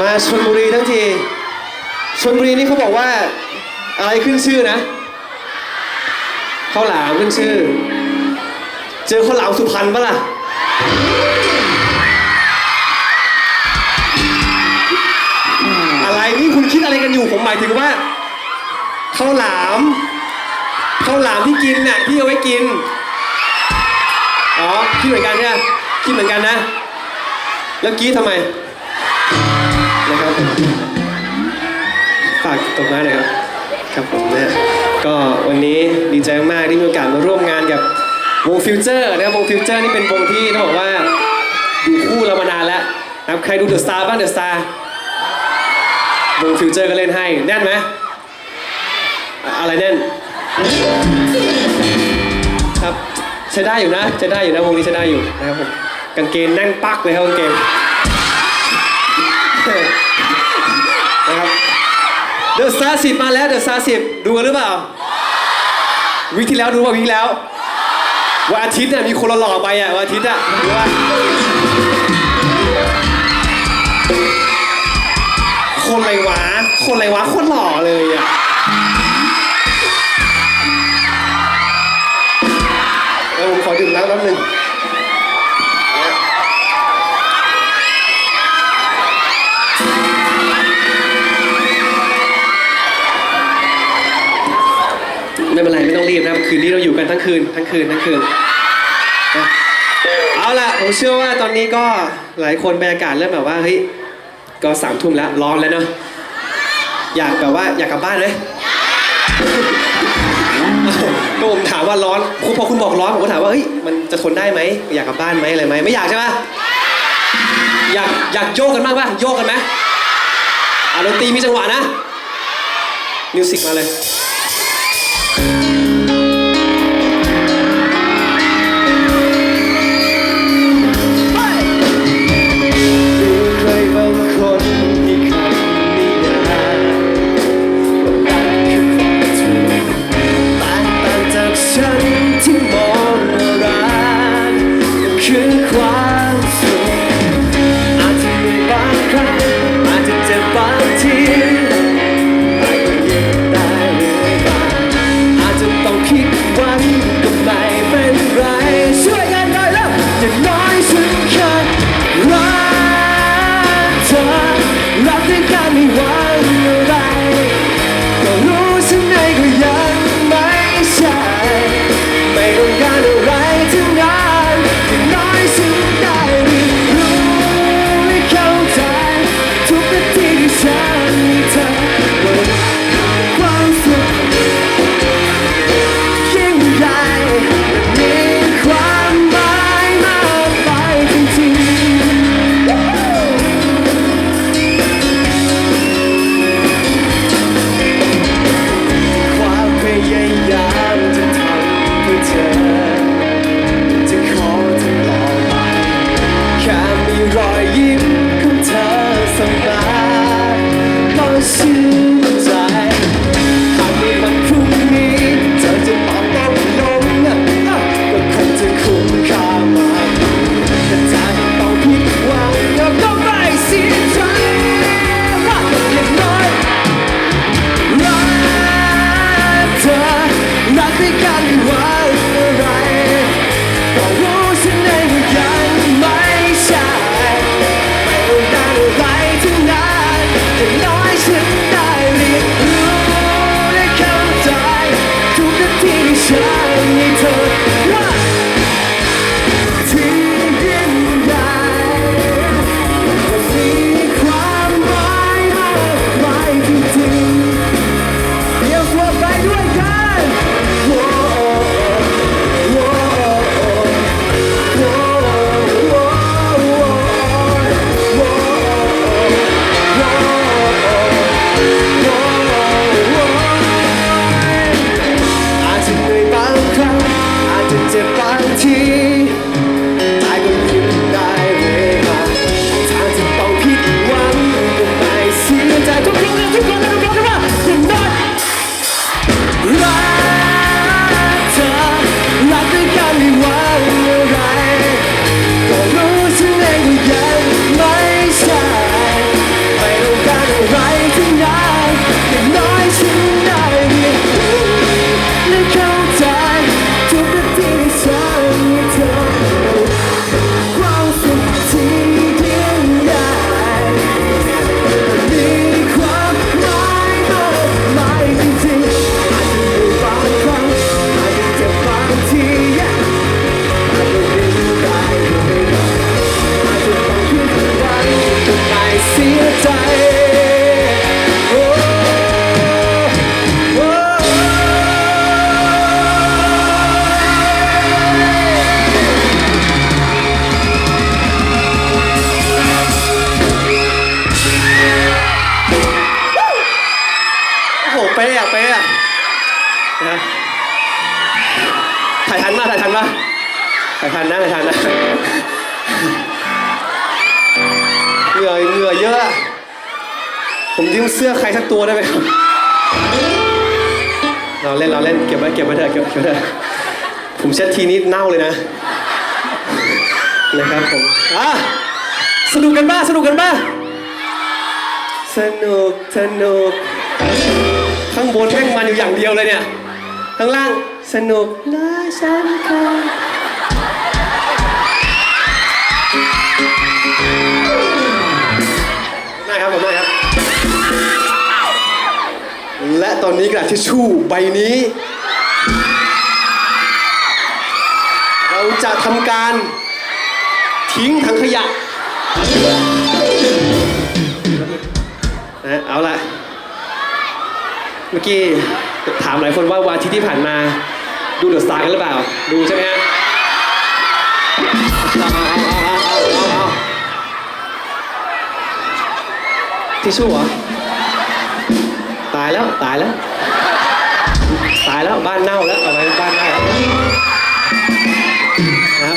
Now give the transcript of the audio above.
มาชลบุรีทั้งทีชลบุรีนี่เขาบอกว่า อะไรขึ้นชื่อนะข้าวหลามขึ้นชื่อ เจอข้าวหลามสุพรรณปะล่ะอะไรนี่คุณคิดอะไรกันอยู่ผมหมายถึงว่าข้าวหลามข้าวหลามที่กินน่ะที่เอาไว้กินอ๋อคิดเหมือนกันเนี่ยคิดเหมือนกันนะ แล้วกี้ทำไมนะครับฝากตบไม้หน่อยครับครับผมนะก็วันนี้ดีใจมากที่มีโอกาสมาร่วมงานกับวงฟิวเจอร์นะครับวงฟิวเจอร์นี่เป็นวงที่ต้องบอกว่าอยู่คู่เรามานานแล้วนะครับใครดูเดอะสตาร์บ้างเดอะสตาร์วงฟิวเจอร์ก็เล่นให้แน่นไหมอะไรแน่นครับใช้ได้อยู่นะใช้ได้อยู่นะวงนี้ใช้ได้อยู่นะครับผมกางเกงแน่นปักเลยครับกางเกง เดอะสตาร์สิบมาแล้วเดอะสตาร์สิบดูกันหรือเปล่า วิกที่แล้วดูป่ะวิธีแล้ว วันอาทิตย์เนี่ยมีคนหล่อไปอะวันอาทิตย์อะดูว่าคนอะไรวะ คนอะไรวะคนหล่อเลยอะ ไม่เป็นไรไม่ต้องรีบนะครับ คืนนี้เราอยู่กันทั้งคืนทั้งคืนทั้งคืนนะเอาล่ะผมเชื่อว่าตอนนี้ก็หลายคนบรรยากาศเริ่มแบบว่าเฮ้ยก็สามทุ่มแล้วร้อนแล้วเนอะอยากแบบว่าอยากกลับบ้านไหมก็ผมถามว่าร้อนคุณพอคุณบอกร้อนผมก็ถามว่าเฮ้ยมันจะทนได้ไหมอยากกลับบ้านไหมอะไรไหมไม่อยากใช่ปะอยากอยากโยกกันบ้างปะโยกกันไหมอะดนตรีมีจังหวะนะมิวสิกมาเลย มี อะเป๊ะอะนะถ่ายทันมาถ่ายทันมาถ่ายทันนะถ่ายทันนะเหงื่อเหงื่อเยอะอะ ผมยืมเสื้อใครสักตัวได้ไหมครับเราเล่นเราเล่นเก็บไว้เก็บไว้เถอะเก็บไว้เถอะผมเช็ดทีนี้เน่าเลยนะนะครับผมอะสนุกกันบ้าสนุกกันบ้าสนุกสนุก ข้างบนแม่งมันอยู่อย่างเดียวเลยเนี่ย ข้างล่างสนุกนะฉันค่ะได้ครับผมได้ครับ และตอนนี้กระดาษทิชชู่ใบนี้ เราจะทำการทิ้งถังขยะนะเอาละ เมื่อกี้ถามหลายคนว่าวันที่ที่ผ่านมาดูเดอดสตาร์กันหรือเปล่า ดูใช่ไหมฮะทิชชู่เหรอ ตายแล้วตายแล้ว ตายแล้วบ้านเน่าแล้วเอาไว้บ้านเน่าครับ